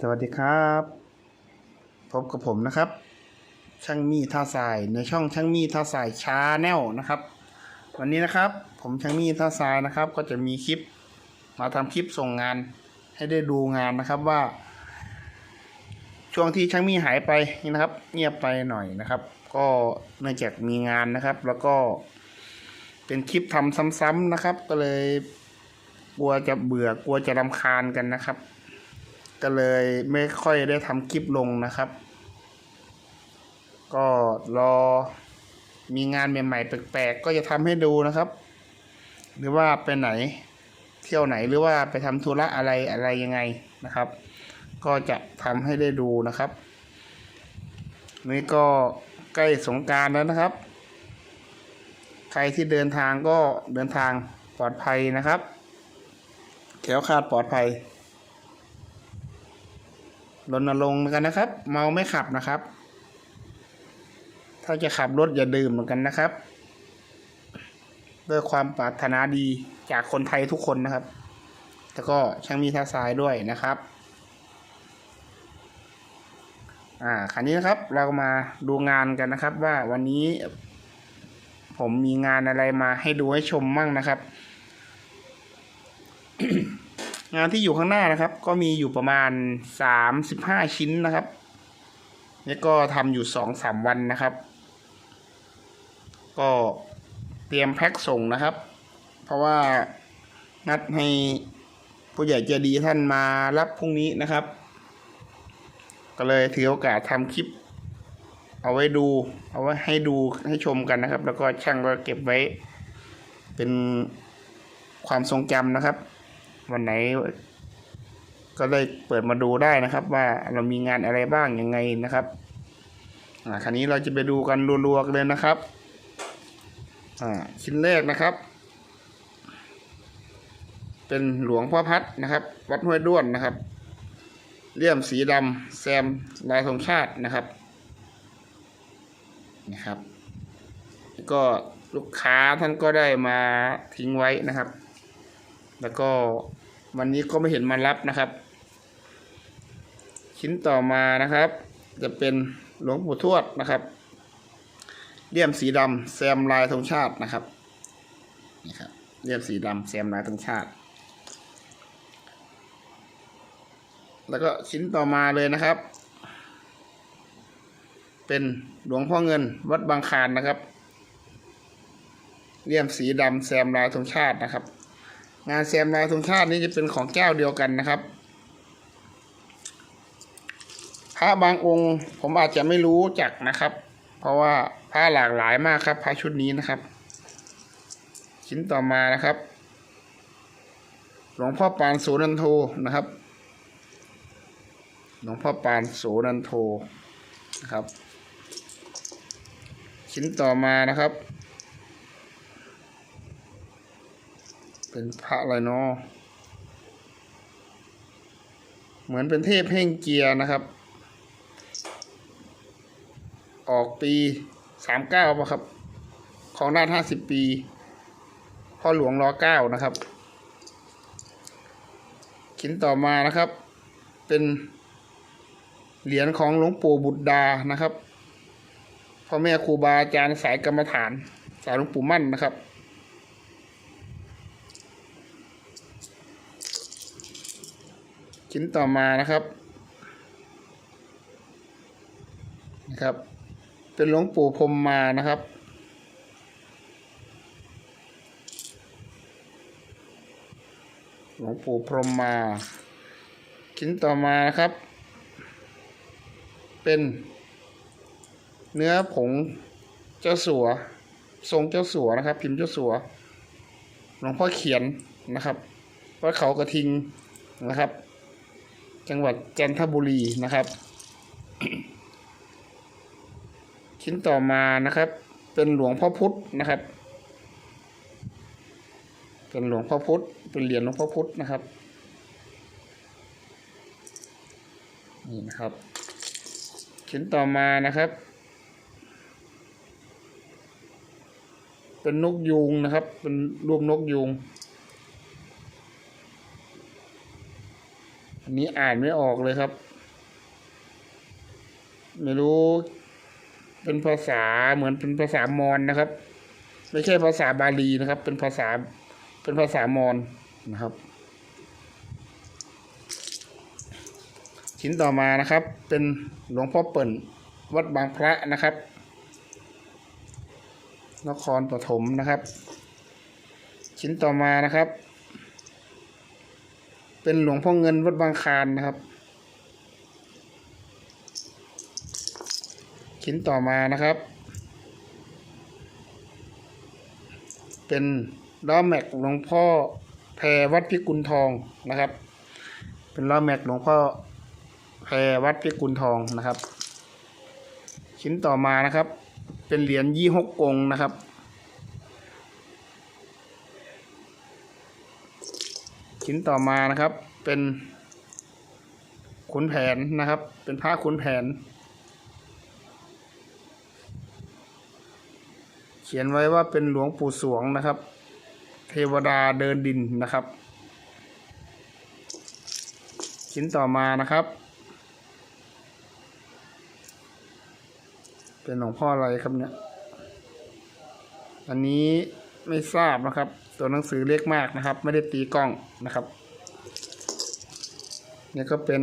สวัสดีครับพบกับผมนะครับ ช่างมีท่าทรายในช่องช่างมีท่าทรายชาแนลนะครับ วันนี้นะครับ ผมช่างมีท่าทรายนะครับ ก็จะมีคลิป มาทำคลิปส่งงาน ให้ได้ดูงานนะครับว่า ช่วงที่ช่างมีหายไปนี่นะครับ เงียบไปหน่อยนะครับ ก็เนื่องจากมีงานนะครับ แล้วก็ เป็นคลิปทำซ้ำๆนะครับ ก็เลย กลัวจะเบื่อกลัวจะรำคาญกันนะครับ ก็เลยไม่ค่อยได้ทำคลิปลงนะครับ ก็รอมีงานใหม่ๆ แปลกๆ ก็จะทำให้ดูนะครับ หรือว่าไปไหนเที่ยวไหนหรือว่าไปทำธุระอะไรอะไรยังไงนะครับ ก็จะทำให้ได้ดูนะครับ นี่ก็ใกล้สงการแล้วนะครับ ใครที่เดินทางก็เดินทางปลอดภัยนะครับแขวคาดปลอดภัย รณรงค์กันนะครับ เมาไม่ขับนะครับ ถ้าจะขับรถอย่าดื่มเหมือนกันนะครับด้วยความปรารถนาดีจากคนไทยทุกคนนะครับ แล้วก็ช่างมีท่าทรายด้วยนะครับ อ่าคันนี้นะครับเรามาดูงานกันนะครับ ว่าวันนี้ ผมมีงานอะไรมาให้ดูให้ชมมั่งนะครับ งานที่อยู่ข้างหน้านะครับ ก็มีอยู่ประมาณสามสิบห้าชิ้นนะครับนี่ก็ทำอยู่สองสามวันนะครับ ก็เตรียมแพ็คส่งนะครับ เพราะว่านัดให้ผู้ใหญ่ใจดีท่านมารับพรุ่งนี้นะครับ ก็เลยถือโอกาสทำคลิป เอาไว้ดู เอาไว้ให้ดูให้ชมกันนะครับ แล้วก็ช่างก็เก็บไว้เป็นความทรงจำนะครับ วันไหน ก็ได้เปิดมาดูได้นะครับ ว่าเรามีงานอะไรบ้างยังไงนะครับอ่าคราวนี้เราจะไปดูกันรัวๆเลยนะครับอ่าชิ้นแรกนะครับ เป็นหลวงพ่อพัดนะครับ วัดห้วยด้วนนะครับเลี่ยมสีดำแซมลายธงชาตินะครับนะครับ ก็ลูกค้าท่านก็ได้มาทิ้งไว้นะครับ แล้วก็ วันนี้ก็ไม่เห็นมารับนะครับ ชิ้นต่อมานะครับ จะเป็นหลวงปู่ทวดนะครับเลี่ยมสีดำแซมลายธงชาตินะครับนี่ครับเลี่ยมสีดำแซมลายธงชาติ แล้วก็ชิ้นต่อมาเลยนะครับ เป็นหลวงพ่อเงินวัดบางคานนะครับเลี่ยมสีดำแซมลายธงชาตินะครับ งานแซมลายธงชาตินี้จะเป็นของเจ้าเดียวกันนะครับพระบางองค์ผมอาจจะไม่รู้จักนะครับ เพราะว่าพระหลากหลายมากครับพระชุดนี้นะครับ ชิ้นต่อมานะครับ หลวงพ่อปานโสนันโทนะครับ หลวงพ่อปานโสนันโทนะครับ ชิ้นต่อมานะครับ เป็นพระอะไรเนาะเหมือนเป็นเทพเพ่งเกียร์นะครับ ออกปีสามเก้าป่ะครับ ของด้านห้าสิบปีพ่อหลวงรอเก้านะครับชิ้นต่อมานะครับ เป็นเหรียญของหลวงปู่บุตรดานะครับพ่อแม่ครูบาอาจารย์สายกรรมฐาน สายหลวงปู่มั่นนะครับ ชิ้นต่อมานะครับนะครับ เป็นหลวงปู่พรมมานะครับ หลวงปู่พรมมา ชิ้นต่อมานะครับ เป็นเนื้อผงเจ้าสัว ทรงเจ้าสัวนะครับ พิมพ์เจ้าสัวหลวงพ่อเขียนนะครับวัดเขากระทิงนะครับ จังหวัดจันทบุรีนะครับ ชิ้นต่อมานะครับ เป็นหลวงพ่อพุธนะครับ เป็นหลวงพ่อพุธเป็นเหรียญหลวงพ่อพุธนะครับนี่นะครับ ชิ้นต่อมานะครับ เป็นนกยูงนะครับ เป็นรูปนกยูง นี้อ่านไม่ออกเลยครับ ไม่รู้ เป็นภาษาเหมือนเป็นภาษามอญนะครับ ไม่ใช่ภาษาบาลีนะครับ เป็นภาษาเป็นภาษามอญนะครับ ชิ้นต่อมานะครับ เป็นหลวงพ่อเปิ่นวัดบางพระนะครับนครปฐมนะครับ ชิ้นต่อมานะครับ เป็นหลวงพ่อเงินวัดบางคารนะครับชิ้นต่อมานะครับ เป็นล้อแม็กหลวงพ่อแพรวัดพิกุลทองนะครับ เป็นล้อแม็กหลวงพ่อแพรวัดพิกุลทองนะครับ ชิ้นต่อมานะครับ เป็นเหรียญยี่หกกงนะครับ ชิ้นต่อมานะครับ เป็นขุนแผนนะครับ เป็นผ้าขุนแผน เขียนไว้ว่าเป็นหลวงปู่สวงนะครับ เทวดาเดินดินนะครับ ชิ้นต่อมานะครับ เป็นหลวงพ่ออะไรครับเนี่ย อันนี้ไม่ทราบนะครับ ตัวหนังสือเล็กมากนะครับ ไม่ได้ตีกล้องนะครับนี่ก็เป็น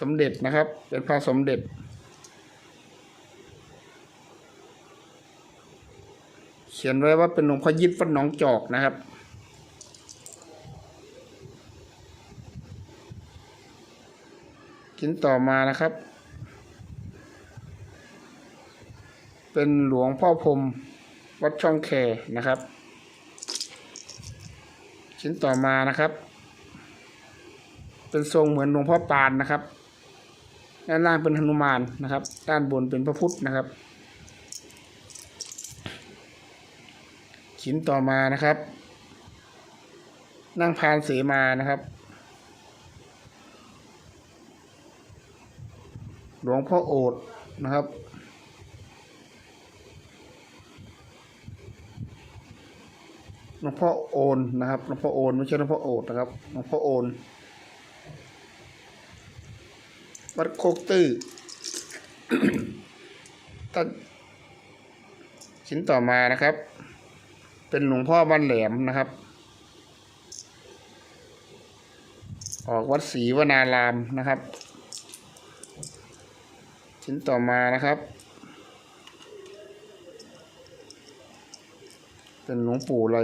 สมเด็จนะครับ เป็นพระสมเด็จ เขียนไว้ว่าเป็นหลวงพ่อยิดวัดหนองจอกนะครับ ชิ้นต่อมานะครับ เป็นหลวงพ่อพรมวัดช่องแคนะครับ ชิ้นต่อมานะครับ เป็นทรงเหมือนหลวงพ่อปานนะครับ ด้านล่างเป็นหนุมานนะครับ ด้านบนเป็นพระพุทธนะครับ ชิ้นต่อมานะครับ นั่งพานเสมานะครับหลวงพ่อโอดนะครับ หลวงพ่อโอนนะครับหลวงพ่อโอนไม่ใช่หลวงพ่อโอดนะครับหลวงพ่อโอนวัดโคกตื้อตัดชิ้นต่อมานะครับ เป็นหลวงพ่อบ้านแหลมนะครับ ออกวัดศรีวนารามนะครับ ชิ้นต่อมานะครับ เป็นหลวงปู่อะไร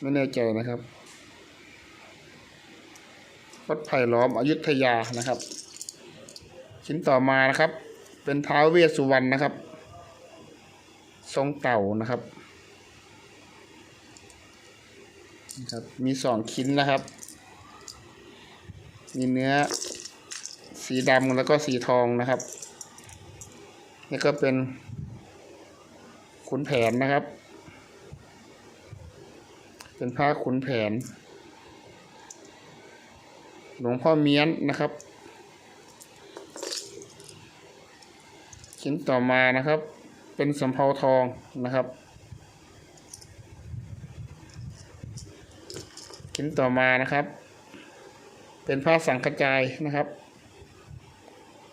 ไม่แน่ใจนะครับวัดไผ่ล้อมอยุธยานะครับ ชิ้นต่อมานะครับ เป็นท้าวเวสสุวรรณนะครับ ทรงเต่านะครับนะครับ มีสองชิ้นนะครับ มีเนื้อสีดำแล้วก็สีทองนะครับ นี่ก็เป็นขุนแผนนะครับ เป็นผ้าขุนแผน หลวงพ่อเมียนนะครับ ชิ้นต่อมานะครับ เป็นสำเภาทองนะครับ ชิ้นต่อมานะครับ เป็นผ้าสังกระจายนะครับ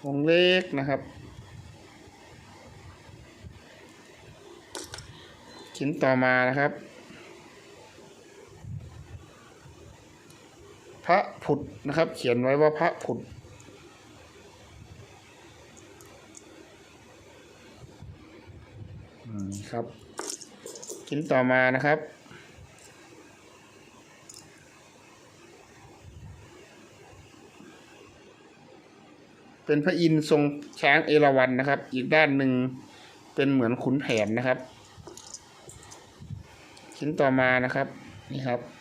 วงเล็กนะครับ ชิ้นต่อมานะครับ พระผุดนะครับ เขียนไว้ว่าพระผุด ครับชิ้นต่อมานะครับ เป็นพระอินทร์ทรงช้างเอราวัณนะครับ อีกด้านหนึ่งเป็นเหมือนขุนแผนนะครับ ชิ้นต่อมานะครับ นี่ครับ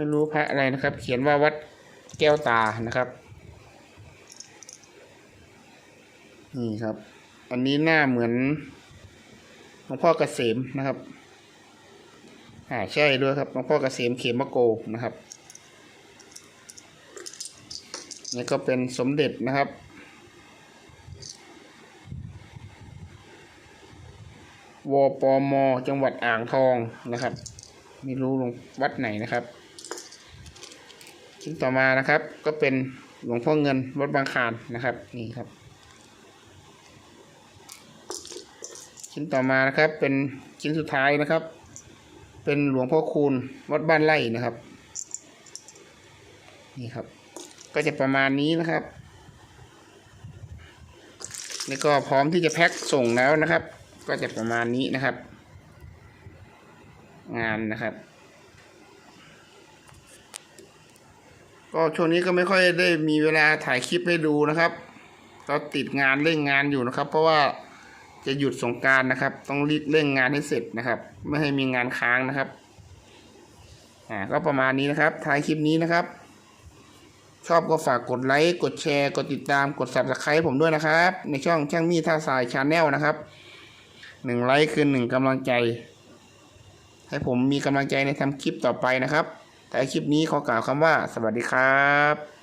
ไม่รู้พระอะไรนะครับ เขียนว่าวัดแก้วตานะครับ นี่ครับ อันนี้หน้าเหมือนหลวงพ่อเกษมนะครับ อ่าใช่ด้วยครับหลวงพ่อเกษมเขมโกนะครับนี่ก็เป็นสมเด็จนะครับววปม จังหวัดอ่างทองนะครับ ไม่รู้ลงวัดไหนนะครับ ชิ้นต่อมานะครับ ก็เป็นหลวงพ่อเงินวัดบางคานนะครับนี่ครับ ชิ้นต่อมานะครับเป็นชิ้นสุดท้ายนะครับ เป็นหลวงพ่อคูณวัดบ้านไร่นะครับ นี่ครับ ก็จะประมาณนี้นะครับนี่ก็พร้อมที่จะแพ็คส่งแล้วนะครับ ก็จะประมาณนี้นะครับ งานนะครับ ก็ช่วงนี้ก็ไม่ค่อยได้มีเวลาถ่ายคลิปให้ดูนะครับก็ติดงานเร่งงานอยู่นะครับ เพราะว่าจะหยุดสงการนะครับ ต้องรีบเร่งงานให้เสร็จนะครับ ไม่ให้มีงานค้างนะครับอ่าก็ประมาณนี้นะครับท้ายคลิปนี้นะครับ ชอบก็ฝากกดไลค์กดแชร์ กดติดตามกด subscribe ผมด้วยนะครับ ในช่องช่างมีท่าสายชาแนลนะครับหนึ่งไลค์คือหนึ่งกำลังใจ ให้ผมมีกำลังใจในทำคลิปต่อไปนะครับ แต่คลิปนี้ขอกล่าวคำว่า สวัสดีครับ